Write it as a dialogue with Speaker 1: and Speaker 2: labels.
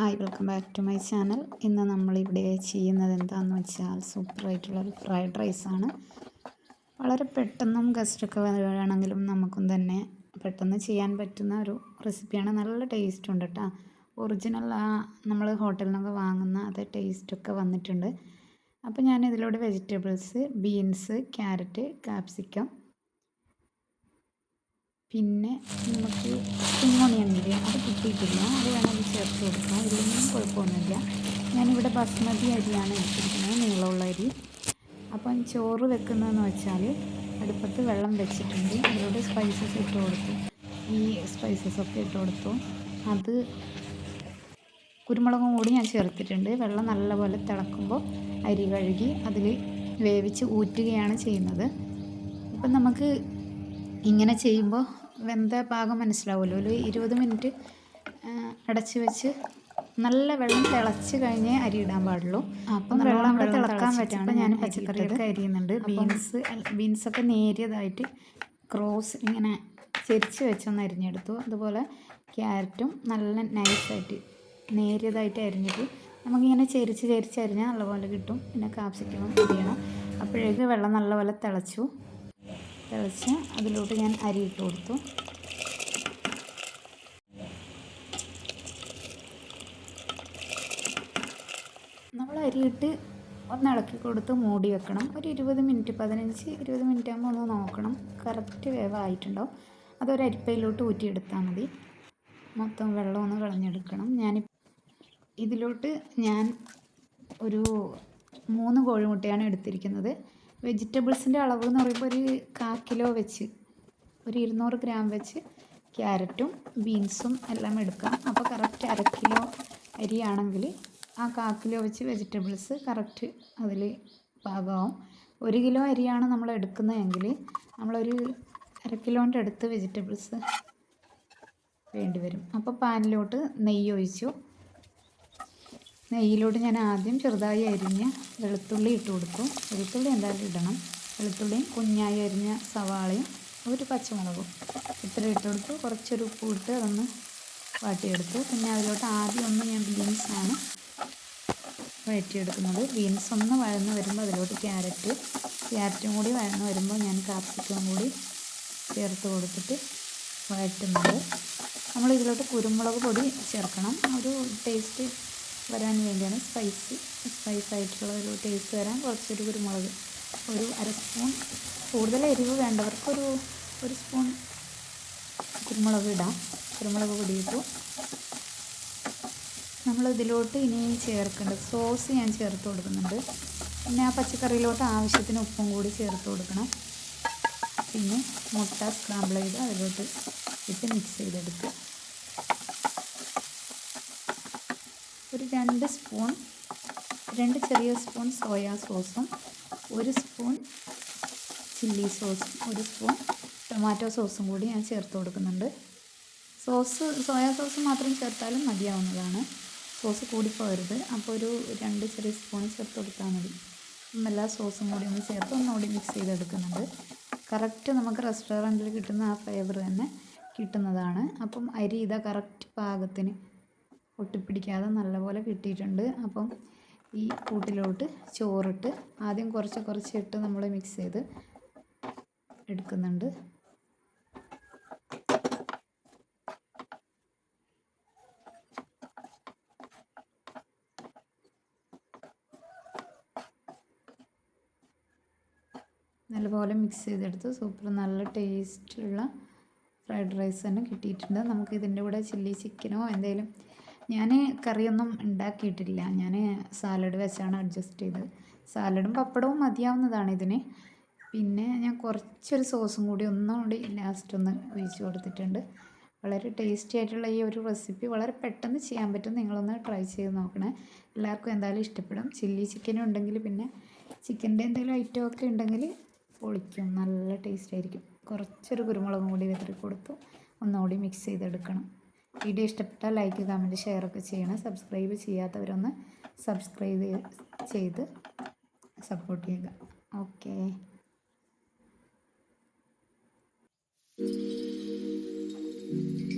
Speaker 1: Hi welcome back to my channel. ഇന്ന് നമ്മളിവിടെ ചെയ്യുന്നത് എന്താണെന്ന് വെച്ചാൽ സൂപ്പറായിട്ടുള്ളൊരു ഫ്രൈഡ് റൈസാണ്. വളരെ പെട്ടെന്നും ഗസ്റ്റൊക്കെ വരികയാണെങ്കിലും നമുക്കും തന്നെ പെട്ടെന്ന് ചെയ്യാൻ പറ്റുന്ന ഒരു റെസിപ്പിയാണ്. നല്ല ടേസ്റ്റ് ഉണ്ട് കേട്ടോ ഒറിജിനൽ ആ നമ്മൾ ഹോട്ടലിൽ നിന്നൊക്കെ വാങ്ങുന്ന അതേ ടേസ്റ്റൊക്കെ വന്നിട്ടുണ്ട്. അപ്പോൾ ഞാൻ ഇതിലൂടെ വെജിറ്റബിൾസ് ബീൻസ് ക്യാരറ്റ് കാപ്സിക്കം പിന്നെ നമുക്ക് കുഞ്ഞോണിയുണ്ട് അത് കിട്ടിയിട്ടില്ല അത് വേണമെങ്കിൽ ചേർത്ത് കൊടുക്കാം. ഇല്ലെങ്കിലും കുഴപ്പമൊന്നുമില്ല. ഞാനിവിടെ ബസ്മതി അരിയാണ് എടുത്തിരിക്കുന്നത്. നീളമുള്ള അരി. അപ്പം ചോറ് വെക്കുന്നതെന്ന് വെച്ചാൽ അടുപ്പത്ത് വെള്ളം വെച്ചിട്ടുണ്ട്. അതിലൂടെ സ്പൈസസ് ഇട്ട് കൊടുത്തു. ഈ സ്പൈസസ് ഒക്കെ ഇട്ട് കൊടുത്തു. അത് കുരുമുളകും കൂടി ഞാൻ ചേർത്തിട്ടുണ്ട്. വെള്ളം നല്ലപോലെ തിളക്കുമ്പോൾ അരി കഴുകി അതിൽ വേവിച്ച് ഊറ്റുകയാണ് ചെയ്യുന്നത്. ഇപ്പം നമുക്ക് ഇങ്ങനെ ചെയ്യുമ്പോൾ വെന്ത പാകം മനസ്സിലാവുമല്ലോ. ഒരു ഇരുപത് മിനിറ്റ് അടച്ച് വെച്ച് നല്ല വെള്ളം തിളച്ച് കഴിഞ്ഞേ അരി ഇടാൻ പാടുള്ളൂ. അപ്പം വെള്ളം കൂടെ തിളക്കാൻ പറ്റുമ്പോൾ ഞാൻ പച്ചക്കറിയൊക്കെ അരിയുന്നുണ്ട്. ബീൻസ് ബീൻസൊക്കെ നേരിയതായിട്ട് ക്രോസ് ഇങ്ങനെ ചെരിച്ച് വെച്ചൊന്ന് അരിഞ്ഞെടുത്തു. അതുപോലെ ക്യാരറ്റും നല്ല നൈസായിട്ട് നേരിയതായിട്ട് അരിഞ്ഞിട്ട് നമുക്കിങ്ങനെ ചെരിച്ച് ചെരിച്ച് അരിഞ്ഞാൽ നല്ലപോലെ കിട്ടും. പിന്നെ കാപ്സിക്കം അരിയണം അപ്പോഴേക്ക് വെള്ളം നല്ലപോലെ തിളച്ചു. തിളച്ച് അതിലോട്ട് ഞാൻ അരി ഇട്ട് കൊടുത്തു. നമ്മൾ അരിയിട്ട് ഒന്ന് ഇളക്കി കൊടുത്ത് മൂടി വെക്കണം. ഒരു ഇരുപത് മിനിറ്റ് പതിനഞ്ച് ഇരുപത് മിനിറ്റ് ആകുമ്പോൾ ഒന്ന് നോക്കണം. കറക്റ്റ് വേവായിട്ടുണ്ടാവും അതൊരു അരിപ്പയിലോട്ട് ഊറ്റിയെടുത്താൽ മതി. മൊത്തം വെള്ളം ഒന്ന് കളഞ്ഞെടുക്കണം. ഞാൻ ഇതിലോട്ട് ഞാൻ ഒരു മൂന്ന് കോഴിമുട്ടയാണ് എടുത്തിരിക്കുന്നത്. വെജിറ്റബിൾസിന്റെ അളവ് എന്ന് പറയുമ്പോൾ ഒരു കാ കിലോ വെച്ച് ഒരു ഇരുന്നൂറ് ഗ്രാം വെച്ച് ക്യാരറ്റും ബീൻസും എല്ലാം എടുക്കാം. അപ്പോൾ കറക്റ്റ് അര കിലോ അരിയാണെങ്കിൽ ആ കാ കിലോ വെച്ച് വെജിറ്റബിൾസ് കറക്റ്റ് അതിൽ പാകമാവും. ഒരു കിലോ അരിയാണ് നമ്മൾ എടുക്കുന്നതെങ്കിൽ നമ്മളൊരു അര കിലോന്റെ അടുത്ത് വെജിറ്റബിൾസ് വേണ്ടിവരും. അപ്പോൾ പാനിലോട്ട് നെയ്യ് ഒഴിച്ചു നെയ്യിലോട്ട് ഞാൻ ആദ്യം ചെറുതായി അരിഞ്ഞ് വെളുത്തുള്ളി ഇട്ട് കൊടുക്കും. വെളുത്തുള്ളി എന്തായാലും ഇടണം. വെളുത്തുള്ളിയും കുഞ്ഞായി അരിഞ്ഞ സവാളയും ഒരു പച്ചമുളകും ഇത്ര ഇട്ട് കൊടുത്തു. കുറച്ചൊരു ഉപ്പ് ഇട്ട് അതൊന്ന് വാട്ടിയെടുത്തു. പിന്നെ അതിലോട്ട് ആദ്യം ഒന്ന് ഞാൻ ബീൻസാണ് വഴറ്റിയെടുക്കുന്നത്. ബീൻസ് ഒന്ന് വഴന്ന് വരുമ്പോൾ അതിലോട്ട് ക്യാരറ്റ് ക്യാരറ്റും കൂടി വഴന്ന് വരുമ്പോൾ ഞാൻ കാപ്സിക്കം കൂടി ചേർത്ത് കൊടുത്തിട്ട് വഴറ്റുന്നത്. നമ്മൾ ഇതിലോട്ട് കുരുമുളക് പൊടി ചേർക്കണം. ഒരു ടേസ്റ്റ് വരാൻ വേണ്ടിയാണ് സ്പൈസി സ്പൈസ് ആയിട്ടുള്ള ഒരു ടേസ്റ്റ് വരാൻ കുറച്ചൊരു കുരുമുളക്. ഒരു അര സ്പൂൺ കൂടുതൽ എരിവ് വേണ്ടവർക്കൊരു ഒരു സ്പൂൺ കുരുമുളക് ഇടാം. കുരുമുളക് പൊടി ഇട്ടു നമ്മൾ ഇതിലോട്ട് ഇനി ചേർക്കേണ്ടത് സോസ് ഞാൻ ചേർത്ത് കൊടുക്കുന്നുണ്ട്. പിന്നെ ആ പച്ചക്കറിയിലോട്ട് ആവശ്യത്തിന് ഉപ്പും കൂടി ചേർത്ത് കൊടുക്കണം. പിന്നെ മുട്ട സ്ക്രാമ്പിൾ ചെയ്ത് അതിലോട്ട് ഇട്ട് മിക്സ് ചെയ്തെടുക്കുക. ഒരു രണ്ട് സ്പൂൺ രണ്ട് ചെറിയ സ്പൂൺ സോയാ സോസും ഒരു സ്പൂൺ ചില്ലി സോസും ഒരു സ്പൂൺ ടൊമാറ്റോ സോസും കൂടി ഞാൻ ചേർത്ത് കൊടുക്കുന്നുണ്ട്. സോസ് സോയാ സോസ് മാത്രം ചേർത്താലും മതിയാവുന്നതാണ്. സോസ് കൂടി കൂടിപ്പോകരുത് അപ്പോൾ ഒരു രണ്ട് ചെറിയ സ്പൂൺ ചേർത്ത് കൊടുത്താൽ മതി. എല്ലാ സോസും കൂടി ഒന്ന് ചേർത്ത് ഒന്നുകൂടി മിക്സ് ചെയ്തെടുക്കുന്നുണ്ട്. കറക്റ്റ് നമുക്ക് റെസ്റ്റോറന്റിൽ കിട്ടുന്ന ആ ഫ്ലേവർ തന്നെ കിട്ടുന്നതാണ്. അപ്പം അരി ഇതാ കറക്റ്റ് പാകത്തിന് ഒട്ടിപ്പിടിക്കാതെ നല്ലപോലെ കിട്ടിയിട്ടുണ്ട്. അപ്പം ഈ കൂട്ടിലോട്ട് ചോറിട്ട് ആദ്യം കുറച്ച് കുറച്ച് ഇട്ട് നമ്മൾ മിക്സ് ചെയ്ത് എടുക്കുന്നുണ്ട്. നല്ലപോലെ മിക്സ് ചെയ്തെടുത്ത് സൂപ്പർ നല്ല ടേസ്റ്റുള്ള ഫ്രൈഡ് റൈസ് തന്നെ കിട്ടിയിട്ടുണ്ട്. നമുക്ക് ഇതിന്റെ കൂടെ ചില്ലി ചിക്കനോ എന്തെങ്കിലും ഞാൻ കറിയൊന്നും ഉണ്ടാക്കിയിട്ടില്ല. ഞാൻ സാലഡ് വെച്ചാണ് അഡ്ജസ്റ്റ് ചെയ്തത്. സാലഡും പപ്പടവും മതിയാവുന്നതാണ് ഇതിന്. പിന്നെ ഞാൻ കുറച്ചൊരു സോസും കൂടി ഒന്നുകൂടി ലാസ്റ്റ് ഒന്ന് ഒഴിച്ച് കൊടുത്തിട്ടുണ്ട്. വളരെ ടേസ്റ്റി ആയിട്ടുള്ള ഈ ഒരു റെസിപ്പി വളരെ പെട്ടെന്ന് ചെയ്യാൻ പറ്റും. നിങ്ങളൊന്ന് ട്രൈ ചെയ്ത് നോക്കണേ. എല്ലാവർക്കും എന്തായാലും ഇഷ്ടപ്പെടും. ചില്ലി ചിക്കനും ഉണ്ടെങ്കിൽ പിന്നെ ചിക്കന്റെ എന്തെങ്കിലും ഐറ്റം ഒക്കെ ഉണ്ടെങ്കിൽ പൊളിക്കും. നല്ല ടേസ്റ്റ് ആയിരിക്കും. കുറച്ചൊരു കുരുമുളകും കൂടി വിതറി കൊടുത്തു ഒന്നുകൂടി മിക്സ് ചെയ്തെടുക്കണം. വീഡിയോ ഇഷ്ടപ്പെട്ടാൽ ലൈക്ക് കമന്റ് ഷെയർ ഒക്കെ ചെയ്യണം സബ്സ്ക്രൈബ് ചെയ്യാത്തവരൊന്ന് സബ്സ്ക്രൈബ് ചെയ്ത് സപ്പോർട്ട് ചെയ്യുക ഓക്കേ Thank you.